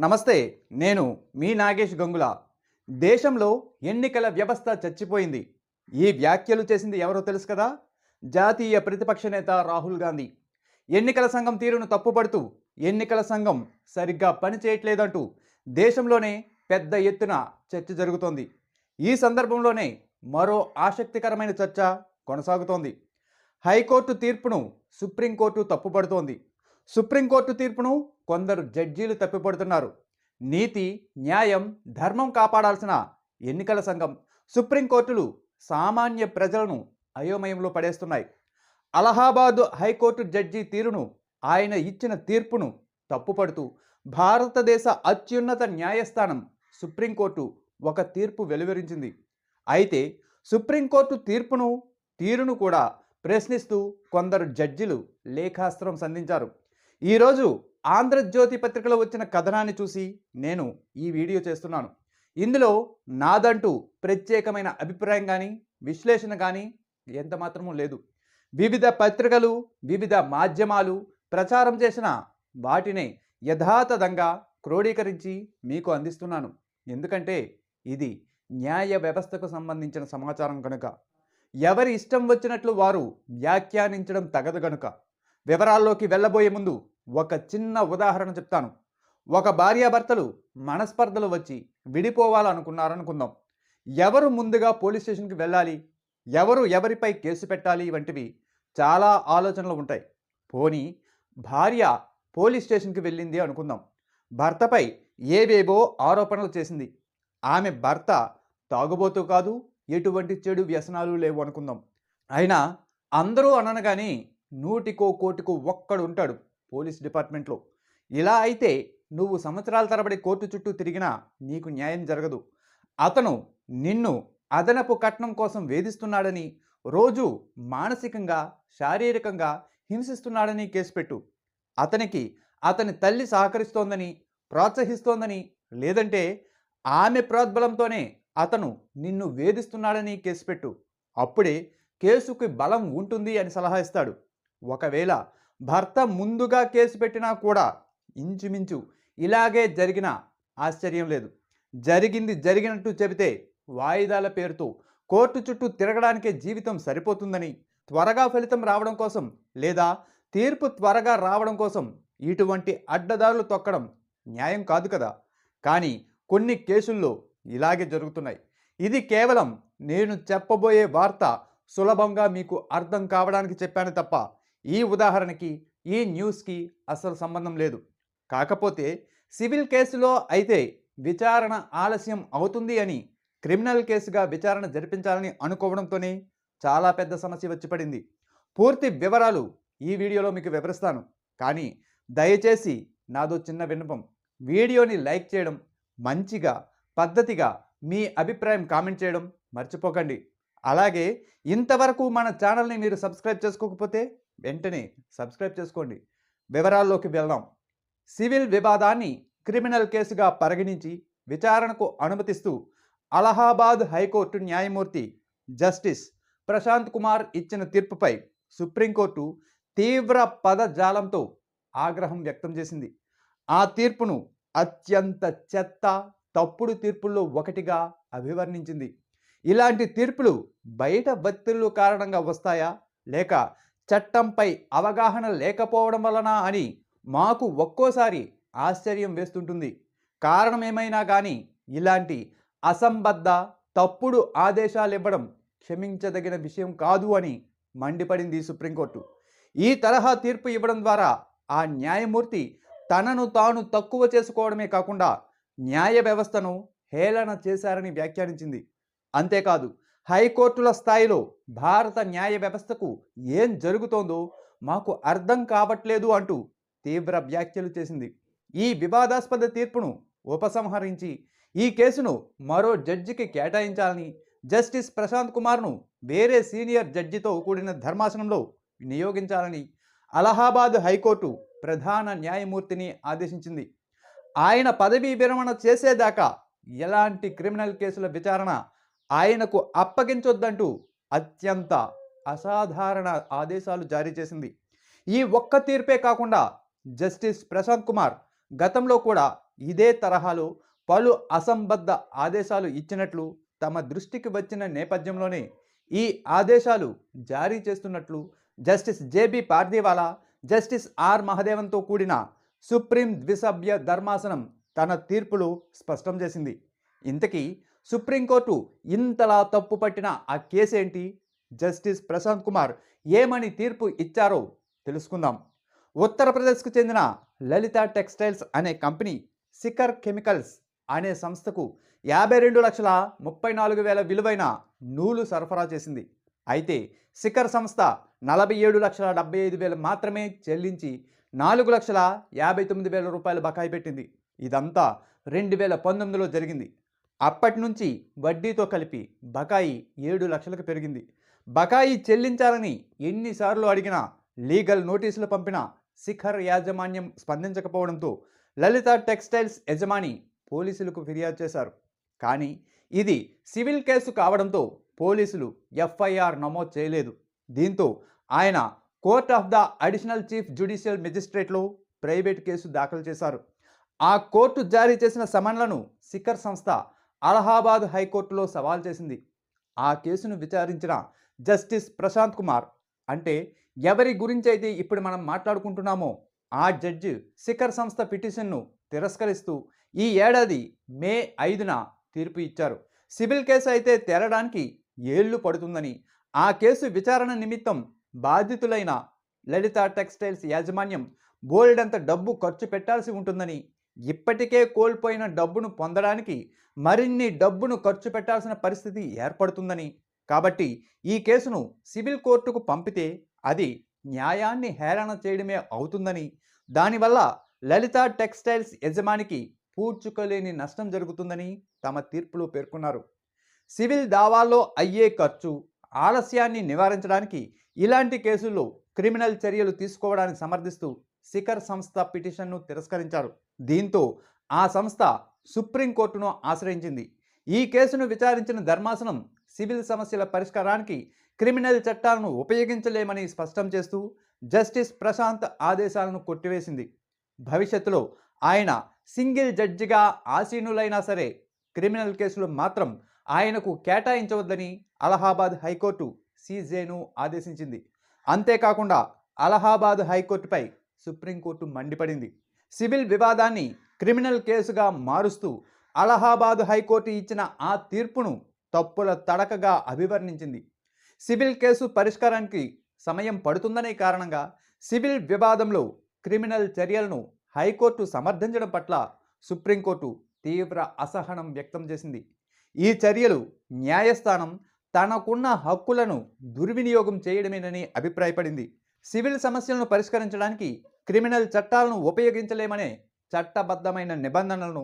నమస్తే నేను మీ నాగేష్ గంగుల. దేశంలో ఎన్నికల వ్యవస్థ చచ్చిపోయింది. ఈ వ్యాఖ్యలు చేసింది ఎవరో తెలుసు కదా? జాతీయ ప్రతిపక్ష నేత రాహుల్ గాంధీ. ఎన్నికల సంఘం తీరును తప్పుపడుతూ ఎన్నికల సంఘం సరిగ్గా పనిచేయట్లేదంటూ దేశంలోనే పెద్ద ఎత్తున చర్చ జరుగుతోంది. ఈ సందర్భంలోనే మరో ఆసక్తికరమైన చర్చ కొనసాగుతోంది. హైకోర్టు తీర్పును సుప్రీంకోర్టు తప్పుపడుతోంది. సుప్రీంకోర్టు తీర్పును కొందరు జడ్జీలు తప్పిపడుతున్నారు. నీతి న్యాయం ధర్మం కాపాడాల్సిన ఎన్నికల సంఘం సుప్రీంకోర్టులు సామాన్య ప్రజలను అయోమయంలో పడేస్తున్నాయి. అలహాబాదు హైకోర్టు జడ్జి తీరును ఆయన ఇచ్చిన తీర్పును తప్పుపడుతూ భారతదేశ అత్యున్నత న్యాయస్థానం సుప్రీంకోర్టు ఒక తీర్పు వెలువరించింది. అయితే సుప్రీంకోర్టు తీర్పును తీరును కూడా ప్రశ్నిస్తూ కొందరు జడ్జిలు లేఖాస్త్రం సంధించారు. ఈరోజు ఆంధ్రజ్యోతి పత్రికలో వచ్చిన కథనాన్ని చూసి నేను ఈ వీడియో చేస్తున్నాను. ఇందులో నాదంటూ ప్రత్యేకమైన అభిప్రాయం కానీ విశ్లేషణ కానీ ఎంత మాత్రమూ లేదు. వివిధ పత్రికలు వివిధ మాధ్యమాలు ప్రచారం చేసిన వాటినే యథాతథంగా క్రోడీకరించి మీకు అందిస్తున్నాను. ఎందుకంటే ఇది న్యాయ వ్యవస్థకు సంబంధించిన సమాచారం కనుక ఎవరి ఇష్టం వచ్చినట్లు వారు వ్యాఖ్యానించడం తగదు గనుక. వివరాల్లోకి వెళ్ళబోయే ముందు ఒక చిన్న ఉదాహరణ చెప్తాను. ఒక భార్యాభర్తలు మనస్పర్ధలు వచ్చి విడిపోవాలనుకున్నారనుకుందాం. ఎవరు ముందుగా పోలీస్ స్టేషన్కి వెళ్ళాలి? ఎవరు ఎవరిపై కేసు పెట్టాలి? వంటివి చాలా ఆలోచనలు ఉంటాయి. పోనీ భార్య పోలీస్ స్టేషన్కి వెళ్ళింది అనుకుందాం. భర్తపై ఏవేవో ఆరోపణలు చేసింది. ఆమె భర్త తాగుబోతూ కాదు ఎటువంటి చెడు వ్యసనాలు లేవు అనుకుందాం. అయినా అందరూ అననగానే నూటికో కోటికో ఒక్కడు ఉంటాడు పోలీస్ డిపార్ట్మెంట్లో. ఇలా అయితే నువ్వు సంవత్సరాల తరబడి కోర్టు చుట్టూ తిరిగినా నీకు న్యాయం జరగదు. అతను నిన్ను అదనపు కట్నం కోసం వేధిస్తున్నాడని రోజు మానసికంగా శారీరకంగా హింసిస్తున్నాడని కేసు పెట్టు. అతనికి అతని తల్లి సహకరిస్తోందని ప్రోత్సహిస్తోందని లేదంటే ఆమె ప్రోద్బలంతోనే అతను నిన్ను వేధిస్తున్నాడని కేసు పెట్టు. అప్పుడే కేసుకి బలం ఉంటుంది అని సలహా ఇస్తాడు. ఒకవేళ భర్త ముందుగా కేసు పెట్టినా కూడా ఇంచుమించు ఇలాగే జరిగిన ఆశ్చర్యం లేదు. జరిగింది జరిగినట్టు చెబితే వాయిదాల పేరుతో కోర్టు చుట్టూ తిరగడానికే జీవితం సరిపోతుందని త్వరగా ఫలితం రావడం కోసం లేదా తీర్పు త్వరగా రావడం కోసం ఇటువంటి అడ్డదారులు తొక్కడం న్యాయం కాదు కదా. కానీ కొన్ని కేసుల్లో ఇలాగే జరుగుతున్నాయి. ఇది కేవలం నేను చెప్పబోయే వార్త సులభంగా మీకు అర్థం కావడానికి చెప్పాను తప్ప ఈ ఉదాహరణకి ఈ న్యూస్కి అసలు సంబంధం లేదు. కాకపోతే సివిల్ కేసులో అయితే విచారణ ఆలస్యం అవుతుంది అని క్రిమినల్ కేసుగా విచారణ జరిపించాలని అనుకోవడంతోనే చాలా పెద్ద సమస్య వచ్చి పడింది. పూర్తి వివరాలు ఈ వీడియోలో మీకు వివరిస్తాను. కానీ దయచేసి నాదో చిన్న విన్నపం. వీడియోని లైక్ చేయడం మంచిగా పద్ధతిగా మీ అభిప్రాయం కామెంట్ చేయడం మర్చిపోకండి. అలాగే ఇంతవరకు మన ఛానల్ని మీరు సబ్స్క్రైబ్ చేసుకోకపోతే వెంటనే సబ్స్క్రైబ్ చేసుకోండి. వివరాల్లోకి వెళ్దాం. సివిల్ వివాదాన్ని క్రిమినల్ కేసుగా పరిగణించి విచారణకు అనుమతిస్తూ అలహాబాద్ హైకోర్టు న్యాయమూర్తి జస్టిస్ ప్రశాంత్ కుమార్ ఇచ్చిన తీర్పుపై సుప్రీంకోర్టు తీవ్ర పదజాలంతో ఆగ్రహం వ్యక్తం చేసింది. ఆ తీర్పును అత్యంత చెత్త తప్పుడు తీర్పుల్లో ఒకటిగా అభివర్ణించింది. ఇలాంటి తీర్పులు బయట వత్తిళ్ళు కారణంగా వస్తాయా? లేక చట్టంపై అవగాహన లేకపోవడం వలన అని మాకు ఒక్కోసారి ఆశ్చర్యం వేస్తుంటుంది. కారణం ఏమైనా కానీ ఇలాంటి అసంబద్ధ తప్పుడు ఆదేశాలు ఇవ్వడం క్షమించదగిన విషయం కాదు అని మండిపడింది సుప్రీంకోర్టు. ఈ తరహా తీర్పు ఇవ్వడం ద్వారా ఆ న్యాయమూర్తి తనను తాను తక్కువ చేసుకోవడమే కాకుండా న్యాయ వ్యవస్థను హేళన చేశారని వ్యాఖ్యానించింది. అంతేకాదు హైకోర్టుల స్థాయిలో భారత న్యాయ వ్యవస్థకు ఏం జరుగుతోందో మాకు అర్థం కావట్లేదు అంటూ తీవ్ర వ్యాఖ్యలు చేసింది. ఈ వివాదాస్పద తీర్పును ఉపసంహరించి ఈ కేసును మరో జడ్జికి కేటాయించాలని జస్టిస్ ప్రశాంత్ కుమార్ను వేరే సీనియర్ జడ్జితో కూడిన ధర్మాసనంలో నియోగించాలని అలహాబాద్ హైకోర్టు ప్రధాన న్యాయమూర్తిని ఆదేశించింది. ఆయన పదవీ విరమణ చేసేదాకా ఎలాంటి క్రిమినల్ కేసుల విచారణ ఆయనకు అప్పగించొద్దంటూ అత్యంత అసాధారణ ఆదేశాలు జారీ చేసింది. ఈ ఒక్క తీర్పే కాకుండా జస్టిస్ ప్రశాంత్ కుమార్ గతంలో కూడా ఇదే తరహాలో పలు అసంబద్ధ ఆదేశాలు ఇచ్చినట్లు తమ దృష్టికి వచ్చిన నేపథ్యంలోనే ఈ ఆదేశాలు జారీ చేస్తున్నట్లు justice JB Pardiwala justice R మహదేవన్తో కూడిన సుప్రీం ద్విసభ్య ధర్మాసనం తన తీర్పులు స్పష్టం చేసింది. ఇంతకీ సుప్రీంకోర్టు ఇంతలా తప్పు పట్టిన ఆ కేసు ఏంటి జస్టిస్ ప్రశాంత్ కుమార్ ఏమని తీర్పు ఇచ్చారో తెలుసుకుందాం. ఉత్తరప్రదేశ్కు చెందిన లలిత టెక్స్టైల్స్ అనే కంపెనీ సికర్ కెమికల్స్ అనే సంస్థకు యాభై రెండు లక్షల ముప్పై నాలుగు వేల విలువైన నూలు సరఫరా చేసింది. అయితే సికర్ సంస్థ నలభై ఏడు లక్షల డెబ్బై ఐదు వేలు మాత్రమే చెల్లించి నాలుగు లక్షల యాభై తొమ్మిది వేల రూపాయలు బకాయి పెట్టింది. ఇదంతా రెండు వేల పంతొమ్మిదిలో జరిగింది. అప్పటి నుంచి వడ్డీతో కలిపి బకాయి ఏడు లక్షలకు పెరిగింది. బకాయి చెల్లించాలని ఎన్నిసార్లు అడిగినా లీగల్ నోటీసులు పంపిన శిఖర్ యాజమాన్యం స్పందించకపోవడంతో లలిత టెక్స్టైల్స్ యజమాని పోలీసులకు ఫిర్యాదు చేశారు. కానీ ఇది సివిల్ కేసు కావడంతో పోలీసులు ఎఫ్ఐఆర్ నమోదు చేయలేదు. దీంతో ఆయన court of the additional chief judicial మెజిస్ట్రేట్లో private case దాఖలు చేశారు. ఆ కోర్టు జారీ చేసిన సమన్లను శిఖర్ సంస్థ అలహాబాద్ హైకోర్టులో సవాల్ చేసింది. ఆ కేసును విచారించిన జస్టిస్ ప్రశాంత్ కుమార్ అంటే ఎవరి గురించి అయితే ఇప్పుడు మనం మాట్లాడుకుంటున్నామో ఆ జడ్జి శిఖర్ సంస్థ పిటిషన్ను తిరస్కరిస్తూ ఈ ఏడాది మే ఐదున తీర్పు ఇచ్చారు. సివిల్ కేసు అయితే తేరడానికి ఏళ్ళు పడుతుందని ఆ కేసు విచారణ నిమిత్తం బాధితులైన లలిత టెక్స్టైల్స్ యాజమాన్యం బోల్డంత డబ్బు ఖర్చు పెట్టాల్సి ఉంటుందని ఇప్పటికే కోల్పోయిన డబ్బును పొందడానికి మరిన్ని డబ్బును ఖర్చు పెట్టాల్సిన పరిస్థితి ఏర్పడుతుందని. కాబట్టి ఈ కేసును సివిల్ కోర్టుకు పంపితే అది న్యాయాన్ని హేళన చేయడమే అవుతుందని. దానివల్ల లలిత టెక్స్టైల్స్ యజమానికి పూడ్చుకోలేని నష్టం జరుగుతుందని తమ తీర్పులో పేర్కొన్నారు. సివిల్ దావాల్లో అయ్యే ఖర్చు ఆలస్యాన్ని నివారించడానికి ఇలాంటి కేసుల్లో క్రిమినల్ చర్యలు తీసుకోవడానికి సమర్థిస్తూ శిఖర్ సంస్థ పిటిషన్ను తిరస్కరించారు. దీంతో ఆ సంస్థ సుప్రీంకోర్టును ఆశ్రయించింది. ఈ కేసును విచారించిన ధర్మాసనం సివిల్ సమస్యల పరిష్కారానికి క్రిమినల్ చట్టాలను ఉపయోగించలేమని స్పష్టం చేస్తూ జస్టిస్ ప్రశాంత్ ఆదేశాలను కొట్టివేసింది. భవిష్యత్తులో ఆయన సింగిల్ జడ్జిగా ఆసీనులైనా సరే క్రిమినల్ కేసులు మాత్రం ఆయనకు కేటాయించవద్దని అలహాబాద్ హైకోర్టు సీజేను ఆదేశించింది. అంతేకాకుండా అలహాబాద్ హైకోర్టుపై సుప్రీంకోర్టు మండిపడింది. సివిల్ వివాదాన్ని క్రిమినల్ కేసుగా మారుస్తూ అలహాబాద్ హైకోర్టు ఇచ్చిన ఆ తీర్పును తప్పుల తడకగా అభివర్ణించింది. సివిల్ కేసు పరిష్కారానికి సమయం పడుతుందనే కారణంగా సివిల్ వివాదంలో క్రిమినల్ చర్యలను హైకోర్టు సమర్థించడం పట్ల సుప్రీంకోర్టు తీవ్ర అసహనం వ్యక్తం చేసింది. ఈ చర్యలు న్యాయస్థానం తనకున్న హక్కులను దుర్వినియోగం చేయడమేనని అభిప్రాయపడింది. సివిల్ సమస్యలను పరిష్కరించడానికి క్రిమినల్ చట్టాలను ఉపయోగించలేమనే చట్టబద్ధమైన నిబంధనలను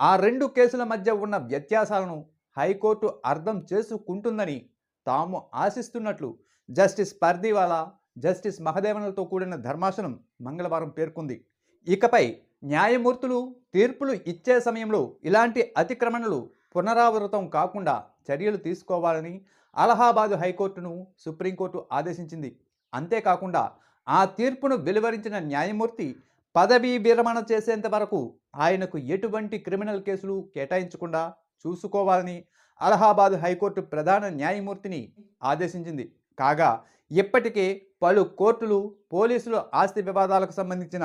ఆ రెండు కేసుల మధ్య ఉన్న వ్యత్యాసాలను హైకోర్టు అర్థం చేసుకుంటుందని తాము ఆశిస్తున్నట్లు జస్టిస్ పర్దివాలా జస్టిస్ మహదేవనలతో కూడిన ధర్మాసనం మంగళవారం పేర్కొంది. ఇకపై న్యాయమూర్తులు తీర్పులు ఇచ్చే సమయంలో ఇలాంటి అతిక్రమణలు పునరావృతం కాకుండా చర్యలు తీసుకోవాలని అలహాబాద్ హైకోర్టును సుప్రీంకోర్టు ఆదేశించింది. అంతేకాకుండా ఆ తీర్పును వెలువరించిన న్యాయమూర్తి పదవీ విరమణ చేసేంత వరకు ఆయనకు ఎటువంటి క్రిమినల్ కేసులు కేటాయించకుండా చూసుకోవాలని అలహాబాద్ హైకోర్టు ప్రధాన న్యాయమూర్తిని ఆదేశించింది. కాగా ఇప్పటికే పలు కోర్టులు పోలీసులు ఆస్తి వివాదాలకు సంబంధించిన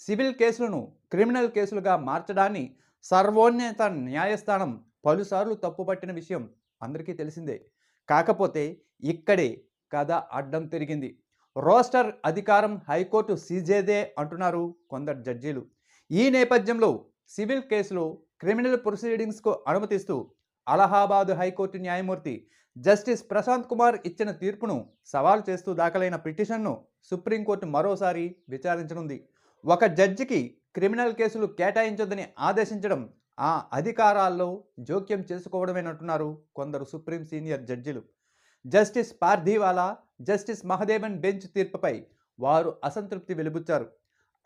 సివిల్ కేసులను క్రిమినల్ కేసులుగా మార్చడాన్ని సర్వోన్నత న్యాయస్థానం పలుసార్లు తప్పుపట్టిన విషయం అందరికీ తెలిసిందే. కాకపోతే ఇక్కడే కథ అడ్డం తిరిగింది. రోస్టర్ అధికారం హైకోర్టు సీజేదే అంటున్నారు కొందరు జడ్జీలు. ఈ నేపథ్యంలో సివిల్ కేసులో క్రిమినల్ ప్రొసీడింగ్స్కు అనుమతిస్తూ అలహాబాద్ హైకోర్టు న్యాయమూర్తి జస్టిస్ ప్రశాంత్ కుమార్ ఇచ్చిన తీర్పును సవాల్ చేస్తూ దాఖలైన పిటిషన్ను సుప్రీంకోర్టు మరోసారి విచారించనుంది. ఒక జడ్జికి క్రిమినల్ కేసులు కేటాయించొద్దని ఆదేశించడం ఆ అధికారాల్లో జోక్యం చేసుకోవడమేనంటున్నారు కొందరు సుప్రీం సీనియర్ జడ్జిలు. Justice Pardiwala justice Mahadevan bench తీర్పుపై వారు అసంతృప్తి వెలుబుచ్చారు.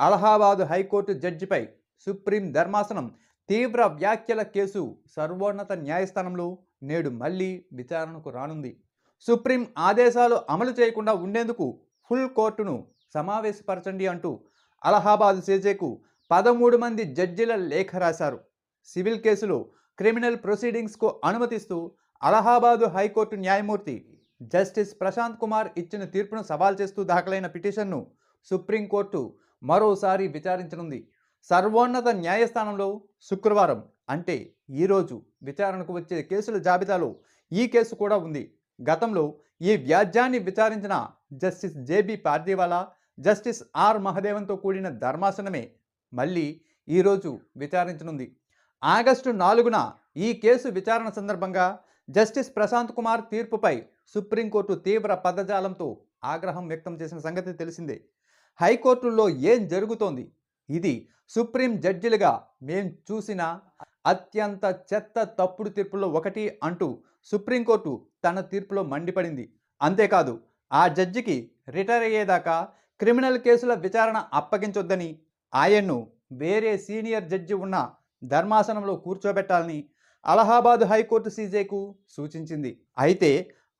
అలహాబాద్ హైకోర్టు జడ్జిపై సుప్రీం ధర్మాసనం తీవ్ర వ్యాఖ్యల కేసు సర్వోన్నత న్యాయస్థానంలో నేడు మళ్ళీ విచారణకు రానుంది. సుప్రీం ఆదేశాలు అమలు చేయకుండా ఉండేందుకు ఫుల్ కోర్టును సమావేశపరచండి అంటూ అలహాబాద్ సేజేకు పదమూడు మంది జడ్జిల లేఖ రాశారు. సివిల్ కేసులో క్రిమినల్ ప్రొసీడింగ్స్కు అనుమతిస్తూ అలహాబాదు హైకోర్టు న్యాయమూర్తి జస్టిస్ ప్రశాంత్ కుమార్ ఇచ్చిన తీర్పును సవాల్ చేస్తూ దాఖలైన పిటిషన్ను సుప్రీంకోర్టు మరోసారి విచారించనుంది. సర్వోన్నత న్యాయస్థానంలో శుక్రవారం అంటే ఈరోజు విచారణకు వచ్చే కేసుల జాబితాలో ఈ కేసు కూడా ఉంది. గతంలో ఈ వ్యాజ్యాన్ని విచారించిన justice JB Pardiwala justice R మహదేవన్తో కూడిన ధర్మాసనమే మళ్ళీ ఈరోజు విచారించనుంది. ఆగస్టు నాలుగున ఈ కేసు విచారణ సందర్భంగా జస్టిస్ ప్రశాంత్ కుమార్ తీర్పుపై సుప్రీంకోర్టు తీవ్ర పదజాలంతో ఆగ్రహం వ్యక్తం చేసిన సంగతి తెలిసిందే. హైకోర్టుల్లో ఏం జరుగుతోంది? ఇది సుప్రీం జడ్జిలుగా మేం చూసిన అత్యంత చెత్త తప్పుడు తీర్పులో ఒకటి అంటూ సుప్రీంకోర్టు తన తీర్పులో మండిపడింది. అంతేకాదు ఆ జడ్జికి రిటైర్ అయ్యేదాకా క్రిమినల్ కేసుల విచారణ అప్పగించొద్దని ఆయన్ను వేరే సీనియర్ జడ్జి ఉన్న ధర్మాసనంలో కూర్చోబెట్టాలని అలహాబాద్ హైకోర్టు సీజేకు సూచించింది. అయితే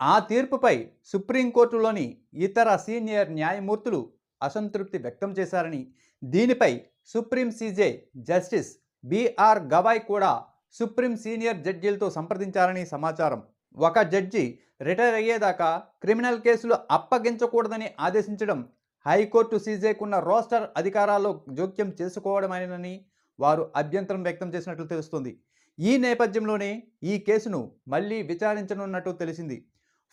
ఆ తీర్పుపై సుప్రీంకోర్టులోని ఇతర సీనియర్ న్యాయమూర్తులు అసంతృప్తి వ్యక్తం చేశారని దీనిపై supreme CJ justice BR Gavai కూడా సుప్రీం సీనియర్ జడ్జీలతో సంప్రదించారని సమాచారం. ఒక జడ్జి రిటైర్ అయ్యేదాకా క్రిమినల్ కేసులు అప్పగించకూడదని ఆదేశించడం హైకోర్టు సీజేకున్న రోస్టర్ అధికారాల్లో జోక్యం చేసుకోవడమేనని వారు అభ్యంతరం వ్యక్తం చేసినట్లు తెలుస్తుంది. ఈ నేపథ్యంలోనే ఈ కేసును మళ్ళీ విచారించనున్నట్టు తెలిసింది.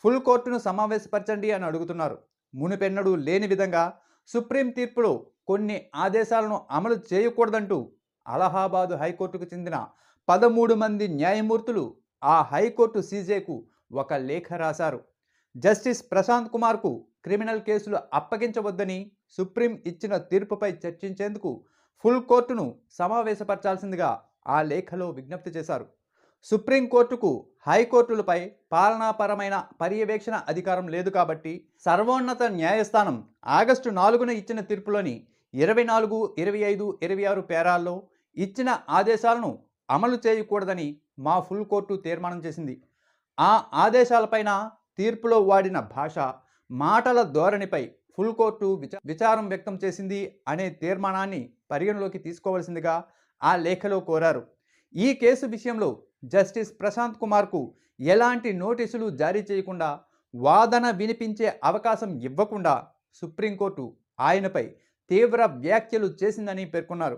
ఫుల్ కోర్టును సమావేశపరచండి అని అడుగుతున్నారు. మునిపెన్నడూ లేని విధంగా సుప్రీం తీర్పులో కొన్ని ఆదేశాలను అమలు చేయకూడదంటూ అలహాబాదు హైకోర్టుకు చెందిన పదమూడు మంది న్యాయమూర్తులు ఆ హైకోర్టు సీజేకు ఒక లేఖ రాశారు. జస్టిస్ ప్రశాంత్ కుమార్కు క్రిమినల్ కేసులు అప్పగించవద్దని సుప్రీం ఇచ్చిన తీర్పుపై చర్చించేందుకు ఫుల్ కోర్టును సమావేశపరచాల్సిందిగా ఆ లేఖలో విజ్ఞప్తి చేశారు. సుప్రీంకోర్టుకు హైకోర్టులపై పాలనాపరమైన పర్యవేక్షణ అధికారం లేదు కాబట్టి సర్వోన్నత న్యాయస్థానం ఆగస్టు నాలుగున ఇచ్చిన తీర్పులోని ఇరవై నాలుగు ఇరవై ఐదు ఇరవై ఆరు పేరాల్లో ఇచ్చిన ఆదేశాలను అమలు చేయకూడదని మా ఫుల్ కోర్టు తీర్మానం చేసింది. ఆ ఆదేశాలపైన తీర్పులో వాడిన భాష మాటల ధోరణిపై ఫుల్ కోర్టు విచ విచారం వ్యక్తం చేసింది అనే తీర్మానాన్ని పరిగణలోకి తీసుకోవాల్సిందిగా ఆ లేఖలో కోరారు. ఈ కేసు విషయంలో జస్టిస్ ప్రశాంత్ కుమార్కు ఎలాంటి నోటీసులు జారీ చేయకుండా వాదన వినిపించే అవకాశం ఇవ్వకుండా సుప్రీంకోర్టు ఆయనపై తీవ్ర వ్యాఖ్యలు చేసిందని పేర్కొన్నారు.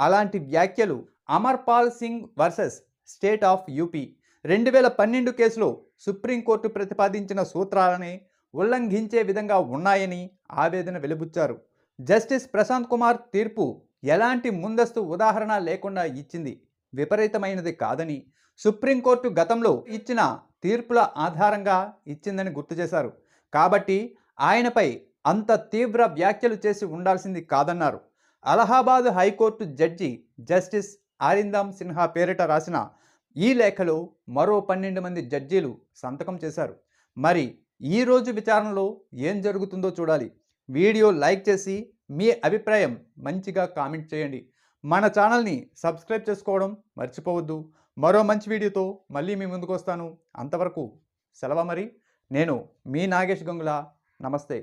అలాంటి వ్యాఖ్యలు Amarpal Singh versus state of UP రెండు వేల పన్నెండు కేసులో సుప్రీంకోర్టు ప్రతిపాదించిన సూత్రాలని ఉల్లంఘించే విధంగా ఉన్నాయని ఆవేదన వెలుబుచ్చారు. జస్టిస్ ప్రశాంత్ కుమార్ తీర్పు ఎలాంటి ముందస్తు ఉదాహరణ లేకుండా ఇచ్చింది విపరీతమైనది కాదని సుప్రీంకోర్టు గతంలో ఇచ్చిన తీర్పుల ఆధారంగా ఇచ్చిందని గుర్తు చేశారు. కాబట్టి ఆయనపై అంత తీవ్ర వ్యాఖ్యలు చేసి ఉండాల్సింది కాదన్నారు. Allahabad high court judge justice Arindam Sinha పేరిట రాసిన ఈ లేఖలో మరో పన్నెండు మంది జడ్జీలు సంతకం చేశారు. మరి ఈ రోజు విచారణలో ఏం జరుగుతుందో చూడాలి. వీడియో లైక్ చేసి మీ అభిప్రాయం మంచిగా కామెంట్ చేయండి. మన ఛానల్ని సబ్స్క్రైబ్ చేసుకోవడం మర్చిపోవద్దు. మరో మంచి వీడియోతో మళ్ళీ మీ ముందుకు వస్తాను అంతవరకు సెలవు మరి. నేను మీ నాగేష్ గంగుల. నమస్తే.